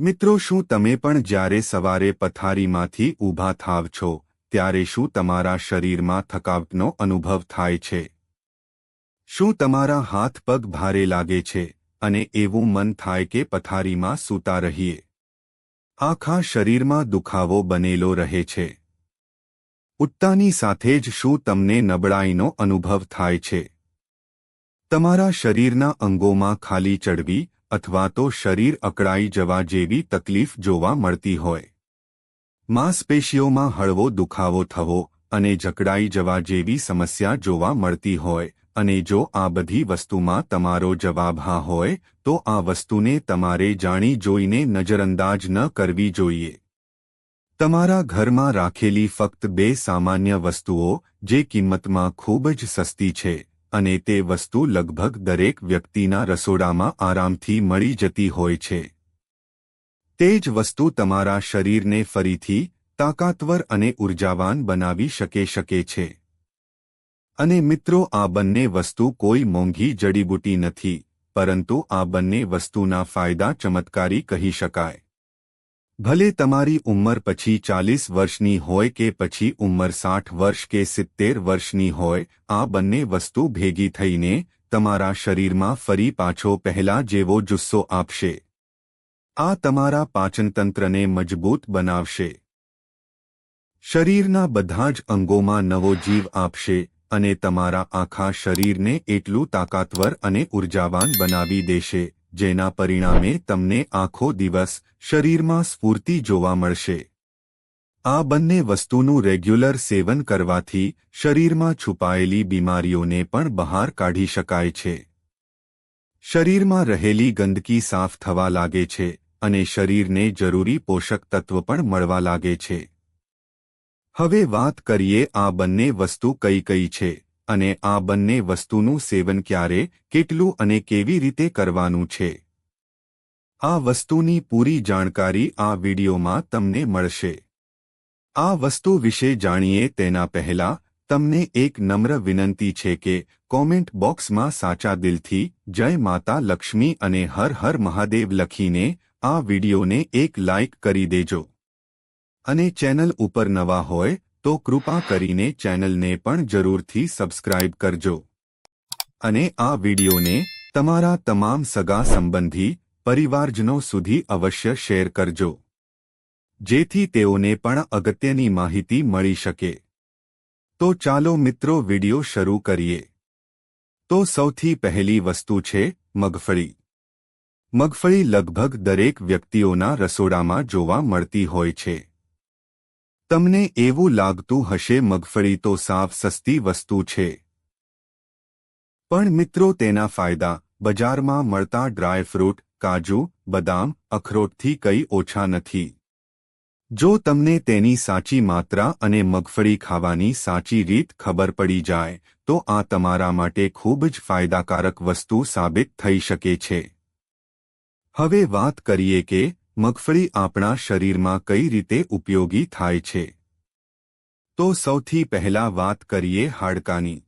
મિત્રો શું તમે પણ જ્યારે સવારે પથારીમાંથી ઊભા થાવ છો, ત્યારે શું તમારા શરીરમાં થકાવટનો અનુભવ થાય છે? શું તમારા હાથ પગ ભારે લાગે છે અને એવું મન થાય કે પથારીમાં સૂતા રહીએ? આખા શરીરમાં દુખાવો બનેલો રહે છે. ઉઠતાની સાથે જ શું તમને નબળાઈનો અનુભવ થાય છે? તમારા શરીરના અંગોમાં ખાલી ચડવી અથવા તો શરીર અકળાઈ જવા જેવી તકલીફ જોવા મળતી હોય. માંસપેશીઓમાં હળવો દુખાવો થવો અને જકડાઈ જવા જેવી સમસ્યા જોવા મળતી હોય અને જો આ બધી વસ્તુમાં તમારો જવાબ હા હોય, તો આ વસ્તુને તમારે જાણી જોઈને નજરઅંદાજ ન કરવી જોઈએ. તમારા ઘરમાં રાખેલી ફક્ત બે સામાન્ય વસ્તુઓ, જે કિંમતમાં ખૂબ જ સસ્તી છે. અને તે વસ્તુ લગભગ દરેક વ્યક્તિના રસોડામાં આરામથી મળી જતી હોય છે. તે જ વસ્તુ તમારા શરીરને ફરીથી તાકાતવર અને ઉર્જાવાન બનાવી શકે શકે છે. અને મિત્રો, આ બંને વસ્તુ કોઈ મોંઘી જડીબૂટી નથી, પરંતુ આ બંને વસ્તુના ફાયદા ચમત્કારી કહી શકાય. ભલે તમારી ઉંમર પછી ચાલીસ વર્ષની હોય કે પછી ઉંમર સાઠ વર્ષ કે સિત્તેર વર્ષની હોય, આ બંને વસ્તુ ભેગી થઈને તમારા શરીરમાં ફરી પાછો પહેલા જેવો જુસ્સો આપશે. આ તમારા પાચનતંત્રને મજબૂત બનાવશે. શરીરના બધા જ અંગોમાં નવો જીવ આપશે અને તમારા આખા શરીરને એટલું તાકાતવર અને ઉર્જાવાન બનાવી દેશે. જેના પરિણામે તમને આખો દિવસ શરીરમાં સ્ફૂર્તિ જોવા મળશે. આ બંને વસ્તુનું રેગ્યુલર સેવન કરવાથી શરીરમાં છુપાયેલી બીમારીઓને પણ બહાર કાઢી શકાય છે. શરીરમાં રહેલી ગંદકી સાફ થવા લાગે છે અને શરીરને જરૂરી પોષક તત્વ પણ મળવા લાગે છે. હવે વાત કરીએ આ બંને વસ્તુ કઈ કઈ છે. અને આ બંને વસ્તુનું સેવન ક્યારે, કેટલું અને કેવી રીતે કરવાનું છે? આ વસ્તુની પૂરી જાણકારી આ વિડીયોમાં તમને મળશે. આ વસ્તુ વિશે જાણીએ તેના પહેલા, તમને એક નમ્ર વિનંતી છે કે કોમેન્ટ બોક્સમાં સાચા દિલથી, જય માતા લક્ષ્મી અને હર હર મહાદેવ લખીને, આ વિડીયોને એક લાઇક કરી દેજો. અને ચેનલ ઉપર નવા હોય તો કૃપા કરીને ચેનલને પણ જરૂરથી સબસ્ક્રાઇબ કરજો. અને આ વિડિયોને તમારા તમામ સગા સંબંધી પરિવારજનો સુધી અવશ્ય શેર કરજો. જેથી તેઓને પણ અગત્યની માહિતી મળી શકે. તો ચાલો મિત્રો વિડિયો શરૂ કરીએ. તો સૌથી પહેલી વસ્તુ છે મગફળી. મગફળી લગભગ દરેક વ્યક્તિઓના રસોડામાં જોવા મળતી હોય છે. તમને એવું લાગતું હશે, મગફળી તો સાવ સસ્તી વસ્તુ છે. પણ મિત્રો, તેના ફાયદા. બજારમાં મળતા ડ્રાયફ્રૂટ કાજુ, બદામ, અખરોટથી કંઈ ઓછા નથી. જો તમને તેની સાચી માત્રા અને મગફળી ખાવાની સાચી રીત ખબર પડી જાય, તો આ તમારા માટે ખૂબ જ ફાયદાકારક વસ્તુ સાબિત થઈ શકે છે. હવે વાત કરીએ કે મગફળી આપણા શરીરમાં કઈ રીતે ઉપયોગી થાય છે? તો સૌથી પહેલા વાત કરીએ હાડકાની.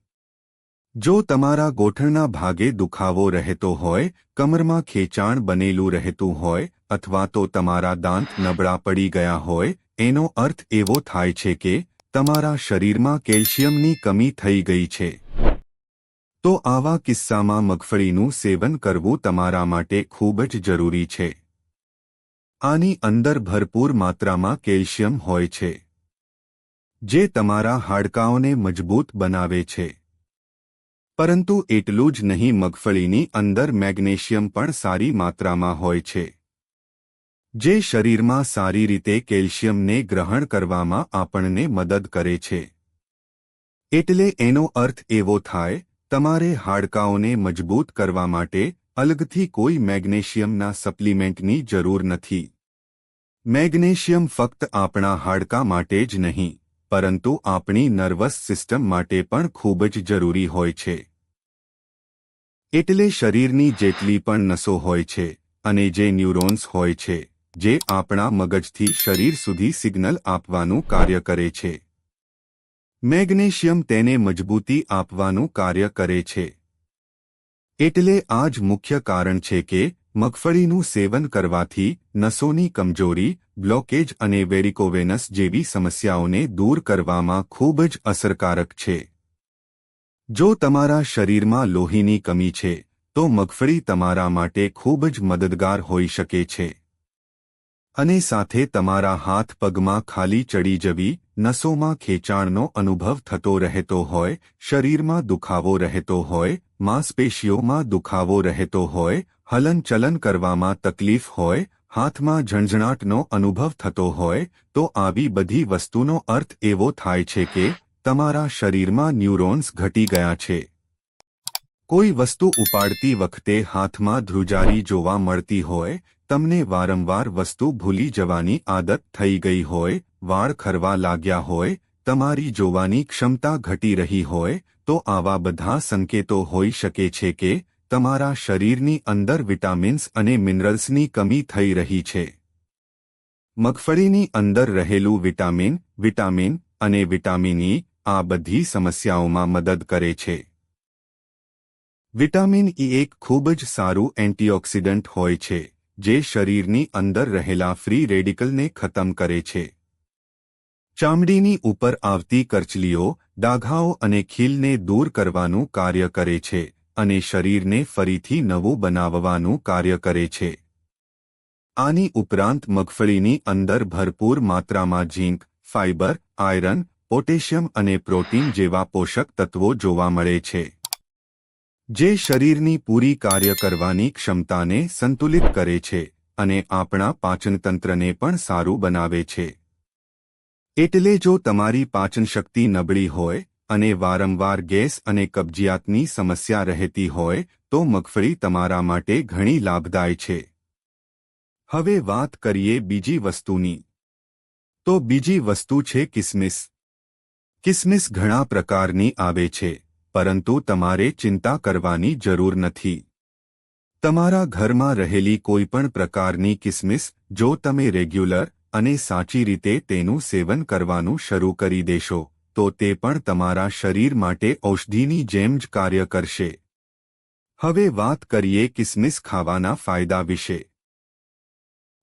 જો તમારા ગોઠણના ભાગે દુખાવો રહેતો હોય, કમરમાં ખેંચાણ બનેલું રહેતું હોય, અથવા તો તમારા દાંત નબળા પડી ગયા હોય, એનો અર્થ એવો થાય છે કે, તમારા શરીરમાં કેલ્શિયમની કમી થઈ ગઈ છે. તો આવા કિસ્સામાં મગફળીનું સેવન કરવું તમારા માટે ખૂબ જ જરૂરી છે. આની અંદર ભરપૂર માત્રામાં કેલ્શિયમ હોય છે, જે તમારા હાડકાઓને મજબૂત બનાવે છે. પરંતુ એટલું જ નહીં, મગફળીની અંદર મેગ્નેશિયમ પણ સારી માત્રામાં હોય છે, જે શરીરમાં સારી રીતે કેલ્શિયમને ગ્રહણ કરવામાં આપણને મદદ કરે છે. એટલે એનો અર્થ એવો થાય, તમારે હાડકાઓને મજબૂત કરવા માટે અલગથી કોઈ મેગ્નેશિયમના સપ્લિમેન્ટની જરૂર નથી. મેગ્નેશિયમ ફક્ત આપણા હાડકા માટે જ નહીં, પરંતુ આપણી નર્વસ સિસ્ટમ માટે પણ ખૂબ જ જરૂરી હોય છે. એટલે શરીરની જેટલી પણ નસો હોય છે, અને જે ન્યુરોન્સ હોય છે, જે આપણા મગજથી શરીર સુધી સિગ્નલ આપવાનું કાર્ય કરે છે. મેગ્નેશિયમ તેને મજબૂતી આપવાનું કાર્ય કરે છે. એટલે આ જ મુખ્ય કારણ છે કે, મગફળીનું સેવન કરવાથી નસોની કમજોરી બ્લોકેજ અને વેરિકોવેનસ જેવી સમસ્યાઓને દૂર કરવામાં ખૂબ જ અસરકારક છે. જો તમારા શરીરમાં લોહીની કમી છે, તો મગફળી તમારા માટે ખૂબ જ મદદગાર હોઈ શકે છે. અને સાથે તમારા હાથ પગમાં ખાલી ચડી જવી નસોમાં ખેંચાણનો અનુભવ થતો રહેતો હોય, શરીરમાં દુખાવો રહેતો હોય, માંસપેશીઓમાં દુખાવો રહેતો હોય, હલનચલન કરવામાં તકલીફ હોય, હાથમાં ઝણઝણાટનો અનુભવ થતો હોય, તો આવી બધી વસ્તુનો અર્થ એવો થાય છે કે, તમારા શરીરમાં ન્યુરોન્સ ઘટી ગયા છે. કોઈ વસ્તુ ઉપાડતી વખતે હાથમાં ધ્રુજારી જોવા મળતી હોય તમને વારંવાર વસ્તુ ભૂલી જવાની આદત થઈ ગઈ હોય, વાળ ખરવા લાગ્યા હોય, તમારી જોવાની ક્ષમતા ઘટી રહી હોય, તો આવા બધા સંકેતો હોઈ શકે છે કે તમારા શરીરની અંદર વિટામિન્સ અને મિનરલ્સની કમી થઈ રહી છે. મગફળીની અંદર રહેલું વિટામિન વિટામિન અને વિટામિન ઈ આ બધી સમસ્યાઓમાં મદદ કરે છે. વિટામિન ઈ એક ખૂબ જ સારું એન્ટીઓક્સિડન્ટ હોય છે. જે શરીરની અંદર રહેલા ફ્રી રેડિકલને ખતમ કરે છે. ચામડીની ઉપર આવતી કરચલીઓ, ડાઘાઓ અને ખીલને દૂર કરવાનું કાર્ય કરે છે અને શરીરને ફરીથી નવું બનાવવાનું કાર્ય કરે છે. આની ઉપરાંત મગફળીની અંદર ભરપૂર માત્રામાં ઝીંક ફાઇબર આયરન, પોટેશિયમ અને પ્રોટીન જેવા પોષક તત્વો જોવા મળે છે. જે શરીરની પૂરી કાર્ય કરવાની ક્ષમતાને સંતુલિત કરે છે અને આપણા પાચનતંત્રને પણ સારું બનાવે છે. એટલે જો તમારી પાચનશક્તિ નબળી હોય અને વારંવાર ગેસ અને કબજિયાતની સમસ્યા રહેતી હોય, તો મગફળી તમારા માટે ઘણી લાભદાય છે. હવે વાત કરીએ બીજી વસ્તુની. તો બીજી વસ્તુ છે કિસમિસ. કિસમિસ ઘણા પ્રકારની આવે છે. પરંતુ તમારે ચિંતા કરવાની જરૂર નથી. તમારા ઘરમાં રહેલી કોઈપણ પ્રકારની કિસમિસ, જો તમે રેગ્યુલર અને સાચી રીતે તેનું સેવન કરવાનું શરૂ કરી દેશો, તો તે પણ તમારા શરીર માટે ઔષધિની જેમ જ કાર્ય કરશે. હવે વાત કરીએ કિસમિસ ખાવાના ફાયદા વિશે.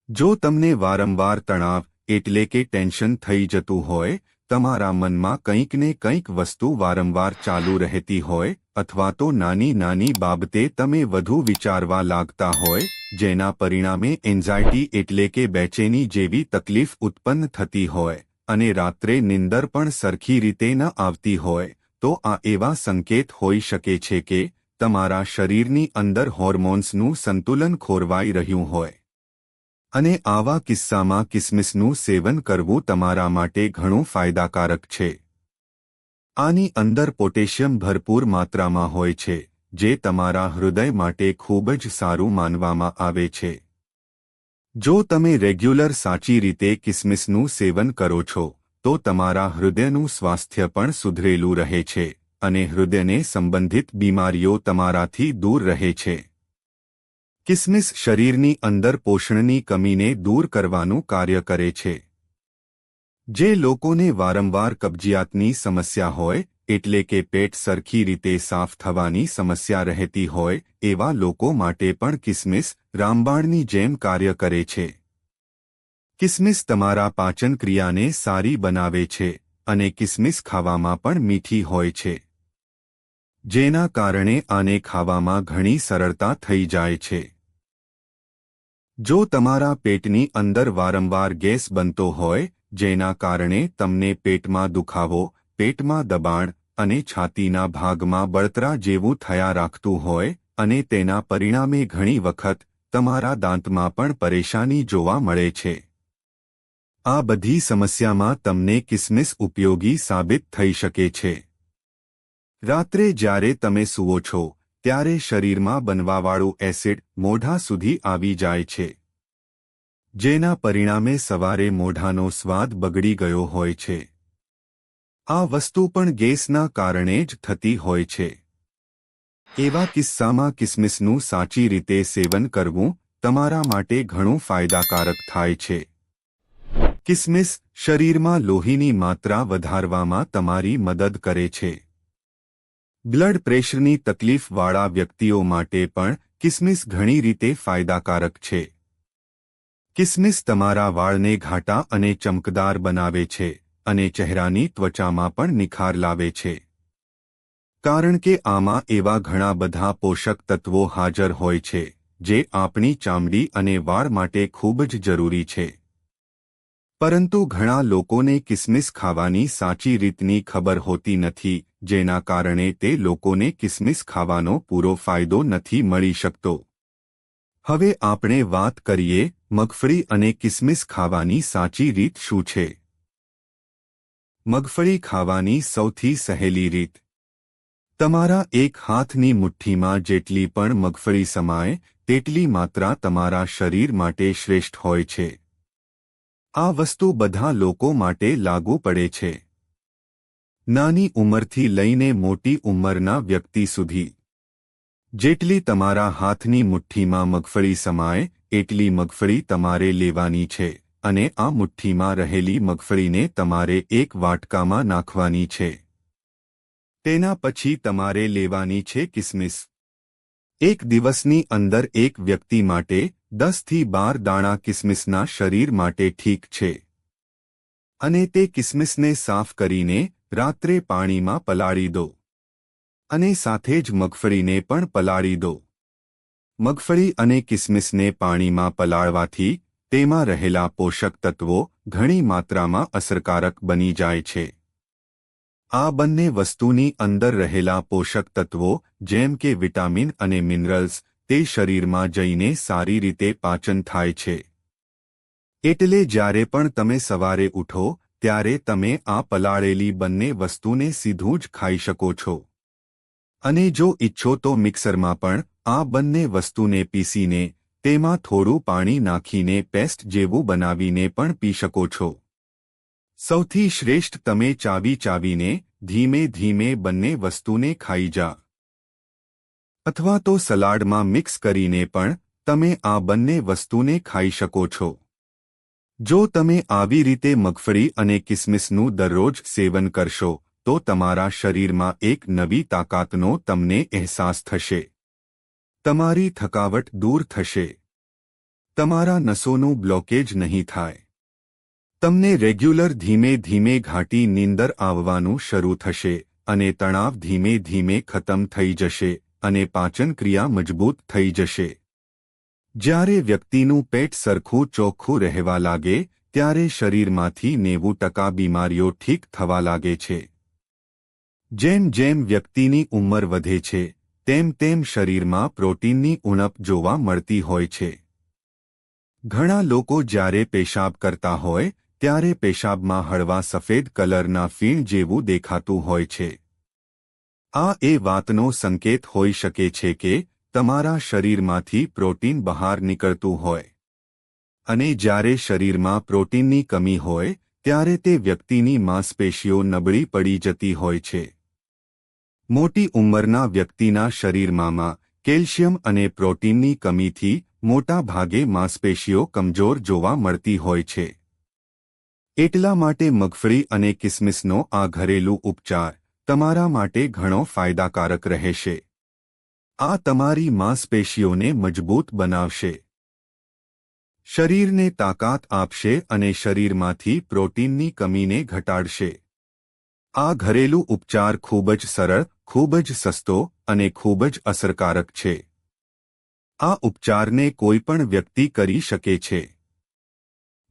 જો તમને વારંવાર તણાવ, એટલે કે ટેન્શન થઈ જતું હોય તમારા મનમાં કંઈક ને કંઈક વસ્તુ વારંવાર ચાલુ રહેતી હોય, અથવા તો નાની નાની બાબતે તમે વધુ વિચારવા લાગતા હોય, જેના પરિણામે એન્ઝાયટી એટલે કે બેચેની જેવી તકલીફ ઉત્પન્ન થતી હોય, અને રાત્રે નિંદર પણ સરખી રીતે ન આવતી હોય, તો આ એવા સંકેત હોઈ શકે છે કે તમારા શરીરની અંદર હોર્મોન્સનું સંતુલન ખોરવાઈ રહ્યું હોય. અને આવા કિસ્સામાં કિસમિસનું સેવન કરવું તમારા માટે ઘણું ફાયદાકારક છે. આની અંદર પોટેશિયમ ભરપૂર માત્રામાં હોય છે, જે તમારા હૃદય માટે ખૂબ જ સારું માનવામાં આવે છે. જો તમે રેગ્યુલર સાચી રીતે કિસમિસનું સેવન કરો છો, તો તમારા હૃદયનું સ્વાસ્થ્ય પણ સુધરેલું રહે છે અને હૃદયને સંબંધિત બીમારીઓ તમારાથી દૂર રહે છે. કિસમિસ શરીરની અંદર પોષણની કમીને દૂર કરવાનું કાર્ય કરે છે. જે લોકોને વારંવાર કબજિયાતની સમસ્યા હોય, એટલે કે પેટ સરખી રીતે સાફ થવાની સમસ્યા રહેતી હોય, એવા લોકો માટે પણ કિસમિસ રામબાણની જેમ કાર્ય કરે છે. કિસમિસ તમારા પાચન ક્રિયાને સારી બનાવે છે અને કિસમિસ ખાવામાં પણ મીઠી હોય છે. જેના કારણે આને ખાવામાં ઘણી સરળતા થઈ જાય છે. જો તમારા પેટની અંદર વારંવાર ગેસ બનતો હોય, જેના કારણે તમને પેટમાં દુખાવો, પેટમાં દબાણ અને છાતીના ભાગમાં બળતરા જેવું થયા રાખતું હોય અને તેના પરિણામે ઘણી વખત તમારા દાંતમાં પણ પરેશાની જોવા મળે છે. આ બધી સમસ્યામાં તમને કિસમિસ ઉપયોગી સાબિત થઈ શકે છે. રાત્રે જ્યારે તમે સૂવો છો ત્યારે શરીરમાં બનવાવાળું એસિડ મોઢા સુધી આવી જાય છે. જેના પરિણામે સવારે મોઢાનો સ્વાદ બગડી ગયો હોય છે. આ વસ્તુ પણ ગેસના કારણે જ થતી હોય છે. એવા કિસ્સામાં કિસમિસનું સાચી રીતે સેવન કરવું તમારા માટે ઘણું ફાયદાકારક થાય છે. કિસમિસ શરીરમાં લોહીની માત્રા વધારવામાં તમારી મદદ કરે છે. બ્લડ પ્રેશરની તકલીફવાળા વ્યક્તિઓ માટે પણ કિસમિસ ઘણી રીતે ફાયદાકારક છે. કિસમિસ તમારા વાળને ઘાટા અને ચમકદાર બનાવે છે અને ચહેરાની ત્વચામાં પણ નિખાર લાવે છે. કારણ કે આમાં એવા ઘણા બધા પોષક તત્વો હાજર હોય છે, જે આપણી ચામડી અને વાળ માટે ખૂબ જ જરૂરી છે. પરંતુ ઘણા લોકોને કિસમિસ ખાવાની સાચી રીતની ખબર હોતી નથી, જેના કારણે તે લોકોને કિસમિસ ખાવાનો પૂરો ફાયદો નથી મળી શકતો. હવે આપણે વાત કરીએ, મગફળી અને કિસમિસ ખાવાની સાચી રીત શું છે? મગફળી ખાવાની સૌથી સહેલી રીત. તમારા એક હાથની મુઠ્ઠીમાં જેટલી પણ મગફળી સમાય, તેટલી માત્રા તમારા શરીર માટે શ્રેષ્ઠ હોય છે. આ વસ્તુ બધા લોકો માટે લાગુ પડે છે. નાની ઉંમરથી લઈને મોટી ઉંમરના વ્યક્તિ સુધી. જેટલી તમારા હાથની મુઠ્ઠીમાં મગફળી સમાય, એટલી મગફળી તમારે લેવાની છે, અને આ મુઠ્ઠીમાં રહેલી મગફળીને તમારે એક વાટકામાં નાખવાની છે. તેના પછી તમારે લેવાની છે કિસમિસ. એક દિવસની અંદર એક વ્યક્તિ માટે દસથી બાર દાણા કિસમિસના શરીર માટે ઠીક છે. અને તે કિસમિસને સાફ કરીને રાત્રે પાણીમાં પલાળી દો. અને સાથે જ મગફળીને પણ પલાળી દો. મગફળી અને કિસમિસને પાણીમાં પલાળવાથી તેમાં રહેલા પોષક તત્વો ઘણી માત્રામાં અસરકારક બની જાય છે. આ બંને વસ્તુની અંદર રહેલા પોષક તત્વો જેમ કે વિટામિન અને મિનરલ્સ તે શરીરમાં જઈને સારી રીતે પાચન થાય છે. એટલે જ્યારે પણ તમે સવારે ઉઠો, ત્યારે તમે આ પલાળેલી બંને વસ્તુને સીધું જ ખાઈ શકો છો. અને જો ઈચ્છો તો મિક્સરમાં પણ આ બંને વસ્તુને પીસીને, તેમાં થોડું પાણી નાખીને પેસ્ટ જેવું બનાવીને પણ પી શકો છો. સૌથી શ્રેષ્ઠ તમે ચાવી ચાવીને, ધીમે ધીમે બંને વસ્તુને ખાઈ જા. અથવા તો સલાડમાં મિક્સ કરીને પણ તમે આ બંને વસ્તુને ખાઈ શકો છો. જો તમે આવી રીતે મગફળી અને કિસમિસનું દરરોજ સેવન કરશો, તો તમારા શરીરમાં એક નવી તાકાતનો તમને અહેસાસ થશે. તમારી થકાવટ દૂર થશે. તમારા નસોનું બ્લોકેજ નહીં થાય. તમને રેગ્યુલર ધીમે ધીમે ઘાટી નીંદર આવવાનું શરૂ થશે અને તણાવ ધીમે ધીમે ખતમ થઈ જશે. અને પાચન ક્રિયા મજબૂત થઈ જશે. જ્યારે વ્યક્તિનું પેટ સરખું ચોખ્ખું રહેવા લાગે, ત્યારે શરીરમાંથી નેવું ટકા બીમારીઓ ઠીક થવા લાગે છે. જેમ જેમ વ્યક્તિની ઉંમર વધે છે, તેમ તેમ શરીરમાં પ્રોટીનની ઉણપ જોવા મળતી હોય છે. ઘણા લોકો જ્યારે પેશાબ કરતા હોય, ત્યારે પેશાબમાં હળવા સફેદ કલરના ફીણ જેવું દેખાતું હોય છે. આ એ વાતનો સંકેત હોઈ શકે છે કે તમારા શરીરમાંથી પ્રોટીન બહાર નીકળતું હોય. અને જ્યારે શરીરમાં પ્રોટીનની કમી હોય, ત્યારે તે વ્યક્તિની માંસપેશીઓ નબળી પડી જતી હોય છે. મોટી ઉંમરના વ્યક્તિના શરીરમાં કેલ્શિયમ અને પ્રોટીનની કમીથી મોટા ભાગે માંસપેશીઓ કમજોર જોવા મળતી હોય છે. એટલા માટે મગફળી અને કિસમિસનો આ ઘરેલું ઉપચાર તમારા માટે ઘણો ફાયદાકારક રહેશે. આ તમારી માંસપેશીઓને મજબૂત બનાવશે. શરીરને તાકાત આપશે અને શરીરમાંથી પ્રોટીનની કમીને ઘટાડશે. આ ઘરેલું ઉપચાર ખૂબ જ સરળ, ખૂબ જ સસ્તો અને ખૂબ જ અસરકારક છે. આ ઉપચારને કોઈપણ વ્યક્તિ કરી શકે છે.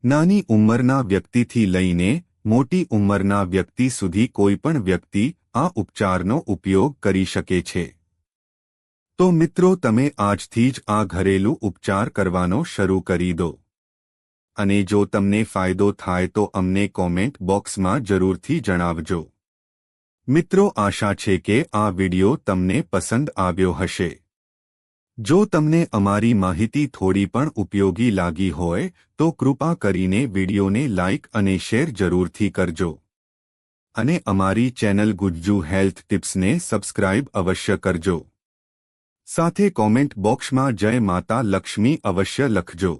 નાની ઉંમરના વ્યક્તિથી લઈને મોટી ઉંમરના વ્યક્તિ સુધી કોઈપણ વ્યક્તિ આ ઉપચારનો ઉપયોગ કરી શકે છે. તો મિત્રો, તમે આજથી જ આ ઘરેલું ઉપચાર કરવાનો શરૂ કરી દો. અને જો તમને ફાયદો થાય તો અમને કોમેન્ટ બોક્સમાં જરૂરથી જણાવજો. મિત્રો, આશા છે કે આ વિડિયો તમને પસંદ આવ્યો હશે. જો તમને અમારી માહિતી થોડી પણ ઉપયોગી લાગી હોય, તો કૃપા કરીને વિડિયોને લાઇક અને શેર જરૂરથી કરજો. અને અમારી ચેનલ ગુજ્જુ હેલ્થ ટિપ્સને સબસ્ક્રાઇબ અવશ્ય કરજો. સાથે કોમેન્ટ બોક્સમાં જય માતા લક્ષ્મી અવશ્ય લખજો.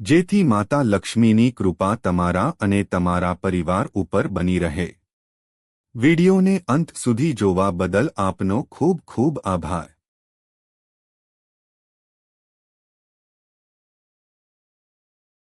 જેથી માતા લક્ષ્મીની કૃપા તમારા અને તમારા પરિવાર ઉપર બની રહે. વિડિયોને અંત સુધી જોવા બદલ આપનો ખૂબ ખૂબ આભાર.